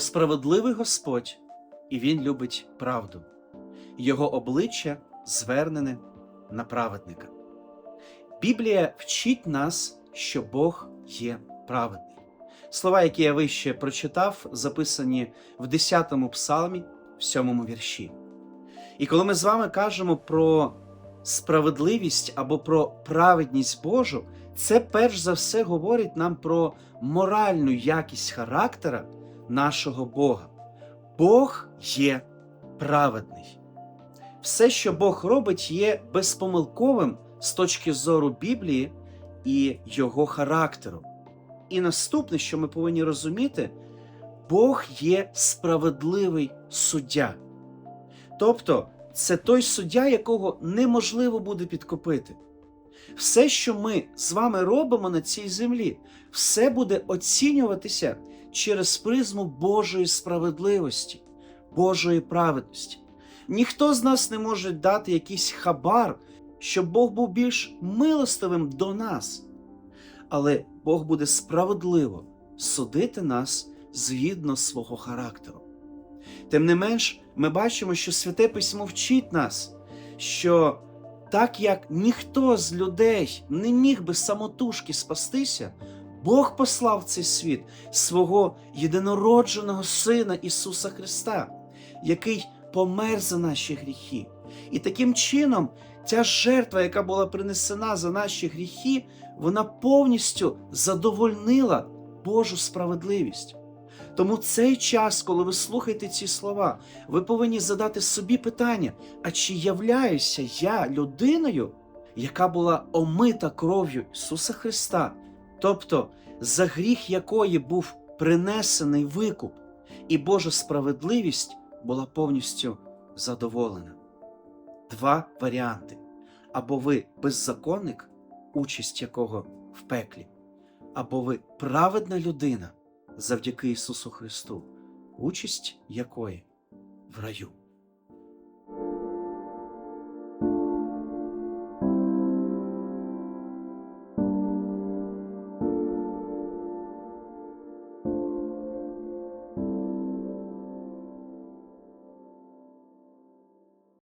Справедливий Господь, і Він любить правду, Його обличчя звернене на праведника. Біблія вчить нас, що Бог є праведний. Слова, які я вище прочитав, записані в 10-му псалмі, в 7-му вірші. І коли ми з вами кажемо про справедливість або про праведність Божу, це перш за все говорить нам про моральну якість характера нашого Бога. Бог є праведний. Все, що Бог робить, є безпомилковим з точки зору Біблії і його характеру. І наступне, що ми повинні розуміти, Бог є справедливий суддя. Тобто, це той суддя, якого неможливо буде підкопити. Все, що ми з вами робимо на цій землі, все буде оцінюватися через призму Божої справедливості, Божої праведності. Ніхто з нас не може дати якийсь хабар, щоб Бог був більш милостивим до нас. Але Бог буде справедливо судити нас згідно свого характеру. Тим не менш, ми бачимо, що Святе Письмо вчить нас, що так як ніхто з людей не міг би самотужки спастися, Бог послав цей світ свого єдинородженого Сина Ісуса Христа, який помер за наші гріхи. І таким чином ця жертва, яка була принесена за наші гріхи, вона повністю задовольнила Божу справедливість. Тому цей час, коли ви слухаєте ці слова, ви повинні задати собі питання: а чи являюся я людиною, яка була омита кров'ю Ісуса Христа, тобто за гріх якої був принесений викуп, і Божа справедливість була повністю задоволена? Два варіанти: або ви беззаконник, участь якого в пеклі, або ви праведна людина завдяки Ісусу Христу, участь якої в раю.